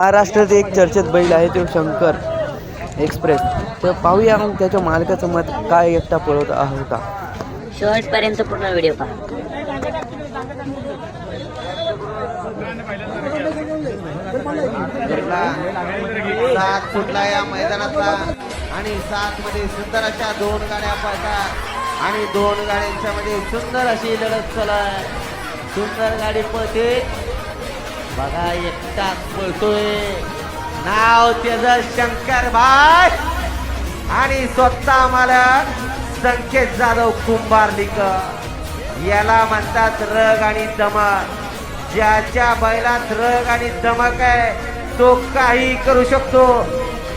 महाराष्ट्रात एक चर्चेत बैल आहे तो शंकर एक्सप्रेस. तर पाहूया मग त्याच्या मालकाचं मत काय एकटा पळवत होता शेवटपर्यंत पूर्ण व्हिडिओ पहा. सात फुटला या मैदानातला? आणि सात मध्ये सुंदर अशा दोन गाड्या पळतात. आणि दोन गाड्यांच्या मध्ये सुंदर अशी लढत चालू आहे. सुंदर गाडी पळते. बघा एकटाच पळतोय. नाव त्याचं शंकर भाई. आणि स्वतः मालक संकेत जाधव कुंभारलीकर. याला म्हणतात रग आणि दमक. ज्याच्या बैलात रग आणि दमक आहे तो काही करू शकतो.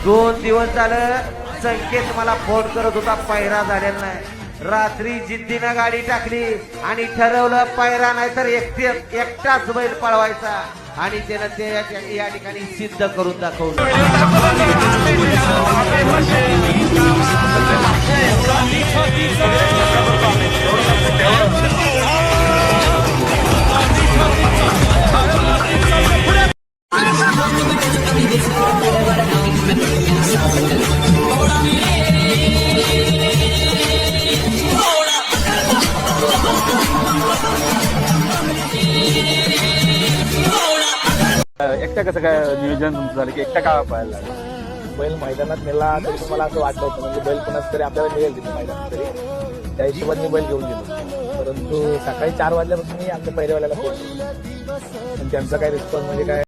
दोन दिवस झालं संकेत मला फोन करत होता पायरा झालेला नाही. रात्री जिद्दीनं गाडी टाकली आणि ठरवलं पायरा नाही तर एकटे एकटाच बैल पळवायचा. आणि त्यानं ते या- या ठिकाणी सिद्ध करून दाखवलं एकटा कसं काय नियोजन तुमचं झालं की एकटा का पाहायला लागला? बैल मैदानात नेला तरी तुम्हाला असं वाटलं होतं म्हणजे बैल कोणाच तरी आपल्याला मिळेल तिथे मैदानात तरी. त्या हिशोबाने मी बैल घेऊन गेलो. परंतु सकाळी चार वाजल्यापासून मी आमच्या पहिल्यावाल्याला फोन केला त्यांचा काय रिस्पॉन्स म्हणजे काय